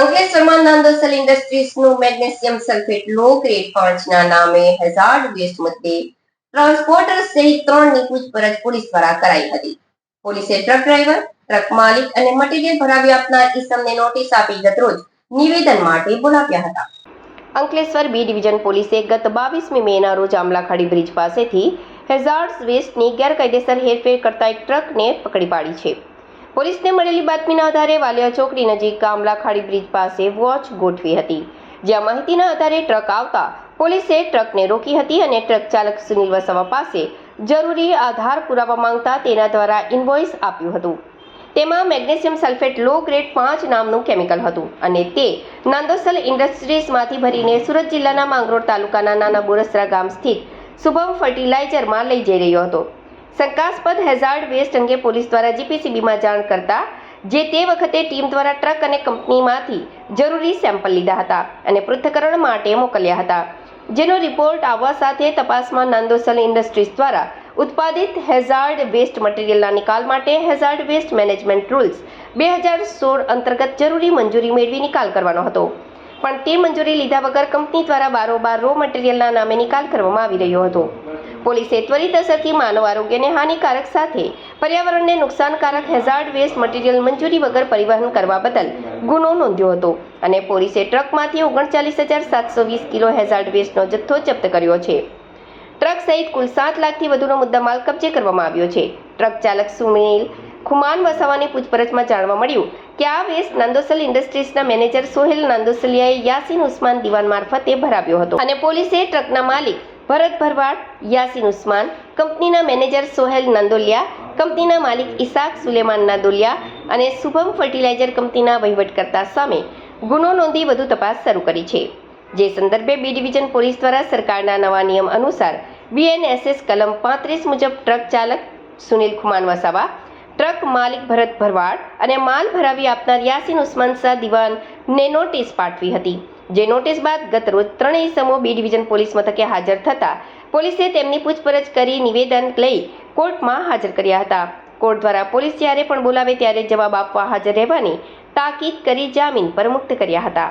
અંકલેશ્વરમાં નાંદોસલ ઇન્ડસ્ટ્રીઝનું magnesium sulphate low grade પાંચના નામે હેઝાર્ડ વેસ્ટ મુદ્દે ટ્રાન્સપોર્ટર સહિત ત્રણની પૂછપરછ પોલીસ દ્વારા કરાઈ હતી. પોલીસે ટ્રક ડ્રાઈવર, ટ્રક માલિક અને મટીરીયલ ભરાવી આપનાર ઈસમને નોટિસ આપી ગતરોજ નિવેદન માટે બોલાવ્યા હતા. અંકલેશ્વર બી ડિવિઝન પોલીસે ગત બાવીસમી મેના રોજ આમલાખાડી બ્રિજ પાસેથી હેઝાર્ડ વેસ્ટની ગેરકાયદેસર હેરફેર કરતા એક ટ્રકને પકડી પાડી છે. પોલીસને મળેલી બાતમીના આધારે વાલિયા ચોકડી નજીક ગામલાખાડી બ્રિજ પાસે વોચ ગોઠવી હતી. જ્યાં માહિતીના આધારે ટ્રક આવતા પોલીસે ટ્રકને રોકી હતી અને ટ્રક ચાલક સુનિલ વસાવા પાસે જરૂરી આધાર પુરાવા માંગતા તેના દ્વારા ઇન્વોઇસ આપ્યું હતું. તેમાં મેગ્નેશિયમ સલ્ફેટ લો ગ્રેડ પાંચ નામનું કેમિકલ હતું અને તે નાંદોસલ ઇન્ડસ્ટ્રીઝમાંથી ભરીને સુરત જિલ્લાના માંગરોળ તાલુકાના નાના બોરસરા ગામ સ્થિત શુભમ ફર્ટિલાઇઝરમાં લઈ જઈ રહ્યો હતો. શંકાસ્પદ હેઝાર્ડ વેસ્ટ અંગે પોલીસ દ્વારા જીપીસીબીમાં જાણ કરતા જે તે વખતે ટીમ દ્વારા ટ્રક અને કંપનીમાંથી જરૂરી સેમ્પલ લીધા હતા અને પૃથ્થકરણ માટે મોકલ્યા હતા. જેનો રિપોર્ટ આવવા સાથે તપાસમાં નાંદોસલ ઇન્ડસ્ટ્રીઝ દ્વારા ઉત્પાદિત હેઝાર્ડ વેસ્ટ મટીરિયલના નિકાલ માટે હેઝાર્ડ વેસ્ટ મેનેજમેન્ટ રૂલ્સ બે હજાર સોળ અંતર્ગત જરૂરી મંજૂરી મેળવી નિકાલ કરવાનો હતો. પણ તે મંજૂરી લીધા વગર કંપની દ્વારા બારોબાર રો મટીરિયલના નામે નિકાલ કરવામાં આવી રહ્યો હતો. પોલીસે ત્વરિત અસરથી માનવ આરોગ્યને હાનિકારક સાથે પર્યાવરણને નુકસાનકારક હેઝાર્ડ વેસ્ટ મટીરિયલ મંજૂરી વગર પરિવહન કરવા બદલ ગુનો નોંધ્યો હતો અને પોલીસે ટ્રકમાંથી ઓગણચાલીસ હજાર સાતસો વીસ કિલો હેઝાર્ડ વેસ્ટનો જથ્થો જપ્ત કર્યો છે. ટ્રક સહિત કુલ સાત લાખથી વધુનો મુદ્દામાલ કબજે કરવામાં આવ્યો છે. ટ્રક ચાલક સુનિલ ખુમાન વસાવાની પૂછપરછમાં જાણવા મળ્યું કે આ વેસ્ટ નાંદોસલ ઇન્ડસ્ટ્રીઝના મેનેજર સોહેલ નાંદોસલિયાએ યાસીન ઉસ્માન દિવાન મારફતે ભરાવ્યો હતો અને પોલીસે ટ્રકના માલિક ભરત ભરવાડ, યાસીન ઉસ્માન, કંપનીના મેનેજર સોહેલ નાંદોલિયા, કંપનીના માલિક ઇસાક સુલેમાન નાંદોલિયા અને શુભમ ફર્ટિલાઇઝર કંપનીના વહીવટકર્તા સામે ગુનો નોંધી વધુ તપાસ શરૂ કરી છે. જે સંદર્ભે બી ડિવિઝન પોલીસ દ્વારા સરકારના નવા નિયમ અનુસાર બીએનએસએસ કલમ પાંત્રીસ મુજબ ટ્રક ચાલક સુનિલ ખુમાન વસાવા, ટ્રક માલિક ભરત ભરવાડ અને માલ ભરાવી આપનાર યાસીન ઉસ્માન શાહ દિવાનને નોટિસ પાઠવી હતી. જે નોટિસ બાદ ગત રોજ ત્રણેય સમૂહ બી ડિવિઝન પોલીસ મથકે હાજર થતા પોલીસે તેમની પૂછપરછ કરી નિવેદન લઈ કોર્ટમાં હાજર કર્યા હતા. કોર્ટ દ્વારા પોલીસ જ્યારે પણ બોલાવે ત્યારે જવાબ આપવા હાજર રહેવાની તાકીદ કરી જામીન પર મુક્ત કર્યા હતા.